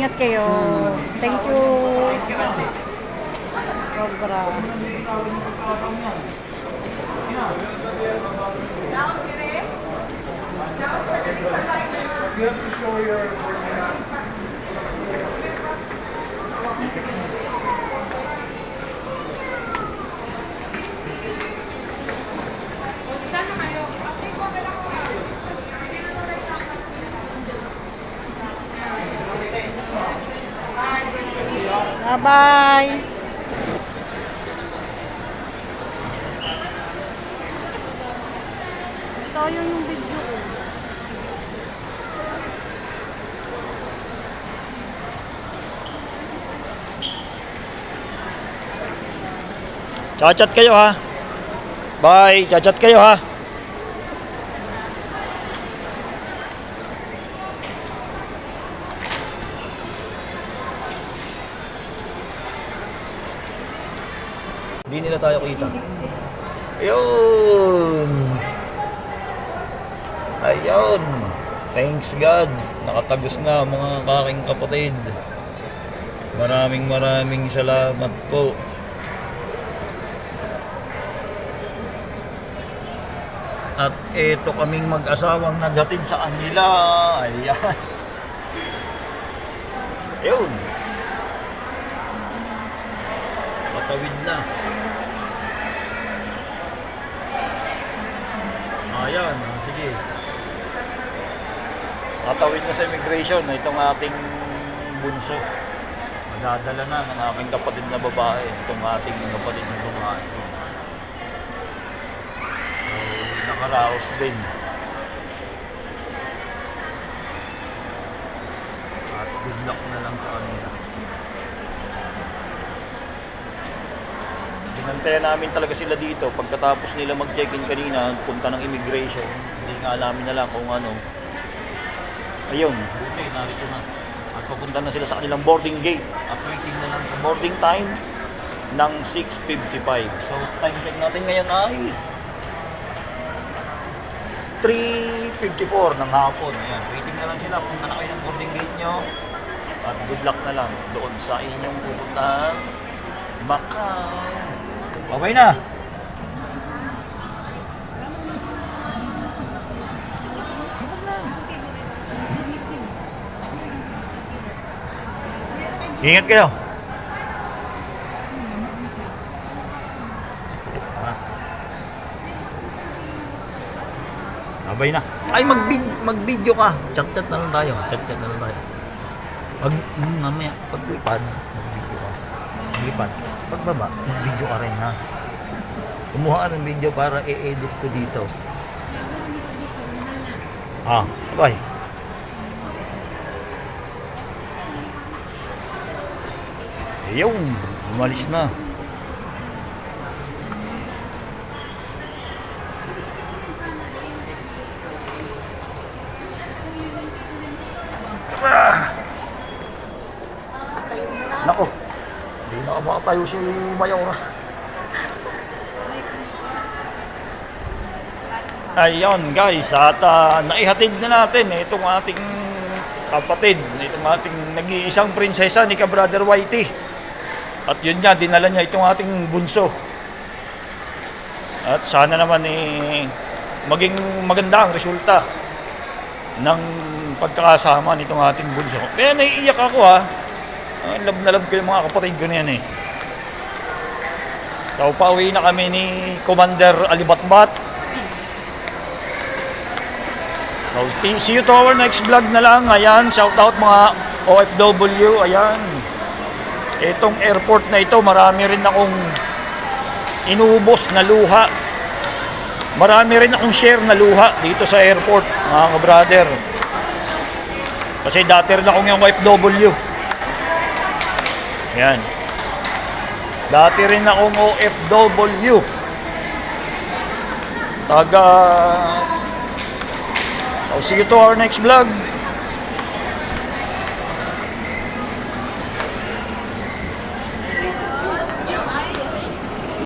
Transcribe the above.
Ingat kayo. Thank you. Sobra. You have to show your Bye-bye. Sayang yung video ko. Chat-chat kayo ha. Bye. Chat-chat kayo ha. Hindi nila tayo kita. Ayun. Ayun. Thanks God. Nakatagos na mga kaking kapatid. Maraming maraming salamat po. At ito kaming mag-asawang naghatid sa kanila. Ayan. Ayun. Patawid na. Ayan, sige. Patawid na sa immigration itong ating bunso. Madadala na ng aking kapatid na babae. Itong ating kapatid na babae. nakaraos din. At good luck na lang sa kanila. Binantayan namin talaga sila dito pagkatapos nila mag-check-in kanina, punta ng immigration. Hindi nga alamin na lang kung ano. Ayun, buti, narito na. At na sila sa kanilang boarding gate. At waiting na lang sa boarding time ng 6.55. So, time check natin ngayon ay 3.54 ng hapon. Ayan, waiting na lang sila. Punta na kayo ng boarding gate nyo. At good luck na lang doon sa inyong pupuntahan. Macau. Babay na! Ingat kayo. Abay na. Ay, mag mag-video ka. Chat-chat na lang tayo. Chat-chat na lang tayo. Pag, mm, mamaya, paglipad, mag-video ka. Paglipad. Pagbaba, mag-video ka rin ha. Kumuha ka ng video para i-edit ko dito. Ah, bye. Ayun, umalis na. Nako, hindi na makatayo si Mayora. Ayun guys, at ah, naihatid na natin itong ating kapatid, itong ating nag-iisang prinsesa ni ka Brother Whitey. At yun nga, dinala niya itong ating bunso. At sana naman eh, maging maganda ang resulta ng pagkakasama nitong ating bunso. Kaya naiiyak ako ha. Ah, love na love ko yung mga kapatid ko na yan eh. So, pauwi na kami ni Commander Alibatbat. So, see you to our next vlog na lang. Ayan, shout out mga OFW. Ayan. Itong airport na ito, marami rin akong inubos na luha. Marami rin akong share na luha dito sa airport, mga ka-brother. Kasi dati rin akong yung OFW. Yan. Dati rin akong OFW. Taga... So, see you to our next vlog.